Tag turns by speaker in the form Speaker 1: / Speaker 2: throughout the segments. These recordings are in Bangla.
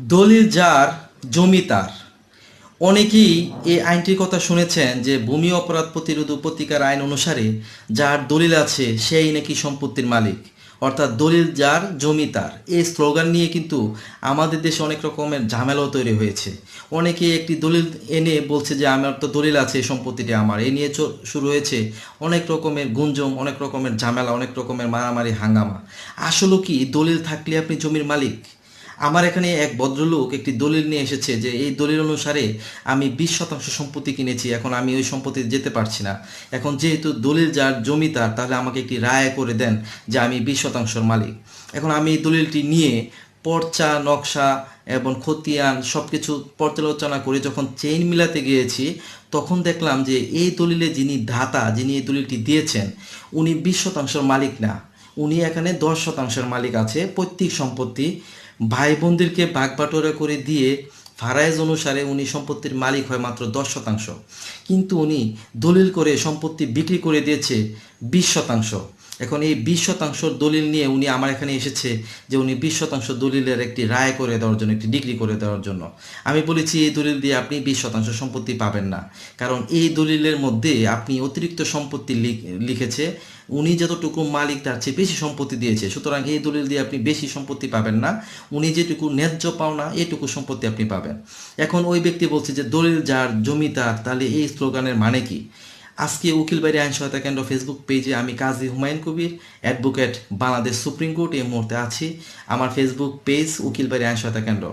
Speaker 1: দলিল যার, জমি তার। অনেকেই এই আইনটির কথা শুনেছেন যে ভূমি অপরাধ প্রতিরোধ ও প্রতিকার আইন অনুসারে যার দলিল আছে, সেই নাকি সম্পত্তির মালিক। অর্থাৎ দলিল যার, জমি তার। এই স্লোগান নিয়ে কিন্তু আমাদের দেশে অনেক রকমের ঝামেলাও তৈরি হয়েছে। অনেকে একটি দলিল এনে বলছে যে, আমার তো দলিল আছে সম্পত্তিটি আমার। এ নিয়ে শুরু হয়েছে অনেক রকমের গুঞ্জম অনেক রকমের ঝামেলা, অনেক রকমের মারামারি, হাঙ্গামা। আসলে কি দলিল থাকলে আপনি জমির মালিক? আমার এখানে এক ভদ্রলোক একটি দলিল নিয়ে এসেছে যে এই দলিল অনুসারে আমি বিশ শতাংশ সম্পত্তি কিনেছি, এখন আমি ওই সম্পত্তি যেতে পারছি না। এখন যেহেতু দলিল যার জমি তার, তাহলে আমাকে একটি রায় করে দেন যে আমি বিশ শতাংশের মালিক। এখন আমি এই দলিলটি নিয়ে পর্চা, নকশা এবং খতিয়ান সব কিছু পর্যালোচনা করে যখন চেইন মিলাতে গিয়েছি, তখন দেখলাম যে এই দলিলে যিনি দাতা, যিনি এই দলিলটি দিয়েছেন, উনি বিশ শতাংশের মালিক না। উনি এখানে দশ শতাংশের মালিক আছে, পৈতৃক সম্পত্তি। ভাই বোনদেরকে ভাগ বাটোয়ারা করে দিয়ে ফারাইজ অনুসারে উনি সম্পত্তির মালিক হয় মাত্র দশ শতাংশ। কিন্তু উনি দলিল করে সম্পত্তি বিক্রি করে দিয়েছে বিশ শতাংশ। এখন এই বিশ শতাংশ দলিল নিয়ে উনি আমার এখানে এসেছে যে উনি বিশ শতাংশ দলিলের একটি রায় করে দেওয়ার জন্য, একটি ডিগ্রি করে দেওয়ার জন্য। আমি বলেছি, এই দলিল দিয়ে আপনি বিশ শতাংশ সম্পত্তি পাবেন না। কারণ এই দলিলের মধ্যে আপনি অতিরিক্ত সম্পত্তি লিখেছে, উনি যতটুকু মালিক তার চেয়ে বেশি সম্পত্তি দিয়েছে। সুতরাং এই দলিল দিয়ে আপনি বেশি সম্পত্তি পাবেন না, উনি যেটুকু ন্যায্য পাওনা, এটুকু সম্পত্তি আপনি পাবেন। এখন ওই ব্যক্তি বলছে যে দলিল যার জমি তার, তাহলে এই স্লোগানের মানে কি? আজকে উকিল বাড়ি আইন সহায়তা কেন্দ্র ফেসবুক পেজে আমি Kazi Humayun Kabir advocate Bangladesh supreme court এই মুহূর্তে আছি। আমার ফেসবুক পেজ উকিল বাড়ি আইন সহায়তা কেন্দ্র।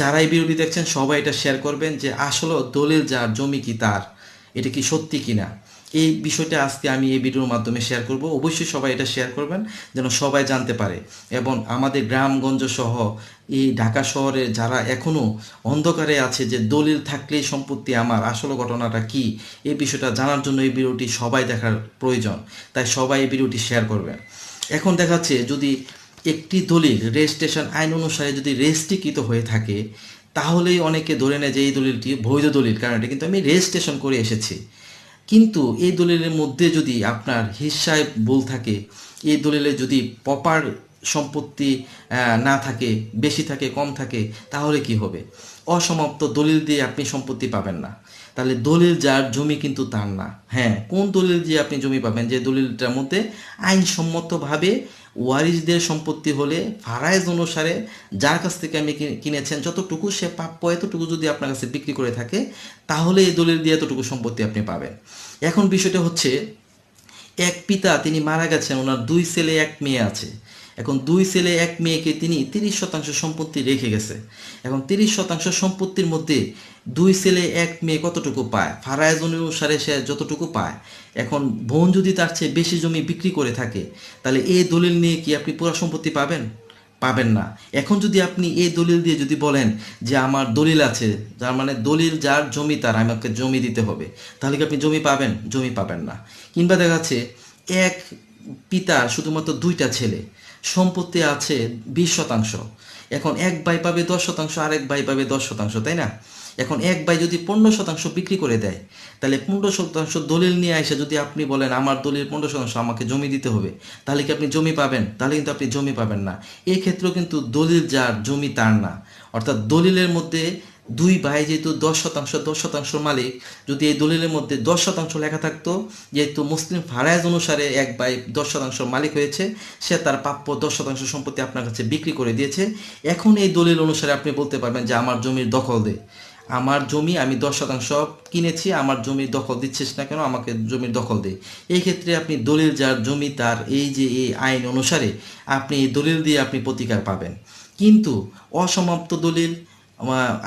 Speaker 1: যারা এই ভিডিওটি দেখছেন, সবাই এটা শেয়ার করবেন যে আসলে দলিল যার, জমি কি তার, এটা কি সত্যি কিনা? এই বিষয়টা আজকে আমি এই ভিডিওর মাধ্যমে শেয়ার করব। অবশ্যই সবাই এটা শেয়ার করবেন, যেন সবাই জানতে পারে। এবং আমাদের গ্রামগঞ্জ সহ, এই ঢাকা শহরে যারা এখনও অন্ধকারে আছে, যে দলিল থাকলেই সম্পত্তি আমার, আসল ঘটনাটা কি, এই বিষয়টা জানার জন্য এই ভিডিওটি সবাই দেখার প্রয়োজন। তাই সবাই এই ভিডিওটি শেয়ার করবেন। এখন দেখাচ্ছে, যদি একটি দলিল রেজিস্ট্রেশন আইন অনুসারে যদি রেজিস্ট্রিকৃত হয়ে থাকে, তাহলেই অনেকে ধরে নেয় যে এই দলিলটি বৈধ দলিল, কারণ এটা কিন্তু আমি রেজিস্ট্রেশন করে এসেছি। কিন্তু এই দলিলের মধ্যে যদি আপনার হিসায় ভুল থাকে এই দলিলে যদি প্রপার সম্পত্তি না থাকে, বেশি থাকে, কম থাকে, তাহলে কি হবে? অসমাপ্ত দলিল দিয়ে আপনি সম্পত্তি পাবেন না। তাহলে দলিল যার, জমি কিন্তু তার না। হ্যাঁ কোন দলিল দিয়ে আপনি জমি পাবেন? যে দলিলটার মধ্যে আইনসম্মতভাবে ওয়ারিসদের সম্পত্তি হলে ফারাইজ অনুসারে যার কাছ থেকে আমি কিনে- কিনেছেন, যতটুকু সে প্রাপ্য, এতটুকু যদি আপনার কাছে বিক্রি করে থাকে, তাহলে এই দলিল দিয়ে এতটুকু সম্পত্তি আপনি পাবেন। এখন বিষয়টা হচ্ছে, এক পিতা তিনি মারা গেছেন, ওনার দুই ছেলে, এক মেয়ে আছে। এখন দুই ছেলে, এক মেয়েকে তিনি তিরিশ শতাংশ সম্পত্তি রেখে গেছে। এখন তিরিশ শতাংশ সম্পত্তির মধ্যে দুই ছেলে, এক মেয়ে কতটুকু পায়? ফারায়জ অনুসারে সে যতটুকু পায়। এখন বোন যদি তার চেয়ে বেশি জমি বিক্রি করে থাকে, তাহলে এই দলিল নিয়ে কি আপনি পুরো সম্পত্তি পাবেন? পাবেন না। এখন যদি আপনি এই দলিল দিয়ে যদি বলেন যে আমার দলিল আছে যার মানে দলিল যার জমি তার, আমাকে জমি দিতে হবে, তাহলে কি আপনি জমি পাবেন? জমি পাবেন না। কিংবা দেখা যাচ্ছে এক পিতার শুধুমাত্র দুইটা ছেলে সম্পত্তি আছে বিশ শতাংশ। এখন এক বাই পাবে দশ শতাংশ, আরেক বাই পাবে দশ শতাংশ, তাই না? এখন এক বাই যদি পনেরো শতাংশ বিক্রি করে দেয়, তাহলে পনেরো শতাংশ দলিল নিয়ে এসে যদি আপনি বলেন, আমার দলিল পনেরো শতাংশ, আমাকে জমি দিতে হবে তাহলে কি আপনি জমি পাবেন? তাহলে কিন্তু আপনি জমি পাবেন না। এই ক্ষেত্রেও কিন্তু দলিল যার, জমি তার না। অর্থাৎ দলিলের মধ্যে দুই ভাই যেহেতু দশ শতাংশ দশ শতাংশ মালিক, যদি এই দলিলের মধ্যে দশ শতাংশ লেখা থাকতো, যেহেতু মুসলিম ফারায়জ অনুসারে এক ভাই দশ শতাংশ মালিক হয়েছে, সে তার প্রাপ্য দশ শতাংশ সম্পত্তি আপনার কাছে বিক্রি করে দিয়েছে। এখন এই দলিল অনুসারে আপনি বলতে পারবেন যে আমার জমির দখল দে। আমার জমি আমি দশ শতাংশ কিনেছি, আমার জমির দখল দিচ্ছিস না কেন, আমাকে জমির দখল দে। এই ক্ষেত্রে আপনি দলিল, যার জমি তার এই যে এই আইন অনুসারে আপনি এই দলিল দিয়ে আপনি প্রতিকার পাবেন। কিন্তু অসমাপ্ত দলিল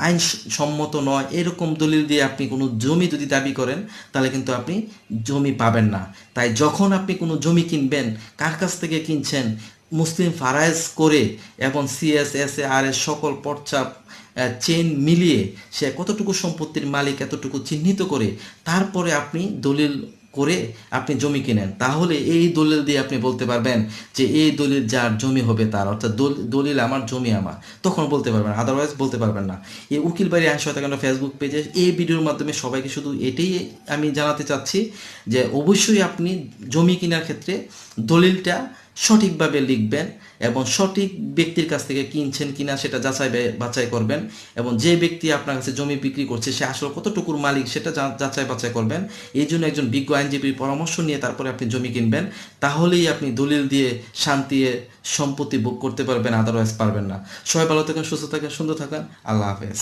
Speaker 1: আইন সম্মত নয়, এরকম দলিল দিয়ে আপনি কোনো জমি যদি দাবি করেন, তাহলে কিন্তু আপনি জমি পাবেন না। তাই যখন আপনি কোনো জমি কিনবেন, কার কাছ থেকে কিনছেন, মুসলিম ফারাইজ করে এবং CS S A R S সকল পর্চা চেন মিলিয়ে সে কতটুকু সম্পত্তির মালিক, এতটুকু চিহ্নিত করে, তারপরে আপনি দলিল করে আপনি জমি কিনেন। তাহলে এই দলিল দিয়ে আপনি বলতে পারবেন যে এই দলিল যার জমি হবে তার, অর্থাৎ দলিল আমার, জমি আমার। তখন বলতে পারবেন আদারওয়াইজ বলতে পারবেন না। এই উকিল বাড়ি আইন সহায়তা কেন্দ্র ফেসবুক পেজে এই ভিডিওর মাধ্যমে সবাইকে শুধু এটাই আমি জানাতে চাচ্ছি যে অবশ্যই আপনি জমি কেনার ক্ষেত্রে দলিলটা সঠিকভাবে লিখবেন এবং সঠিক ব্যক্তির কাছ থেকে কিনছেন কিনা সেটা যাচাই বাছাই করবেন এবং যে ব্যক্তি আপনার কাছে জমি বিক্রি করছে, সে আসলে কতটুকুর মালিক সেটা যাচাই বাছাই করবেন। এই জন্য একজন বিজ্ঞ আইনজীবীর পরামর্শ নিয়ে তারপরে আপনি জমি কিনবেন। তাহলেই আপনি দলিল দিয়ে শান্তি সম্পত্তি ভোগ করতে পারবেন আদারওয়াইজ পারবেন না। সবাই ভালো থাকেন, সুস্থ থাকেন, সুন্দর থাকেন। আল্লাহ হাফেজ।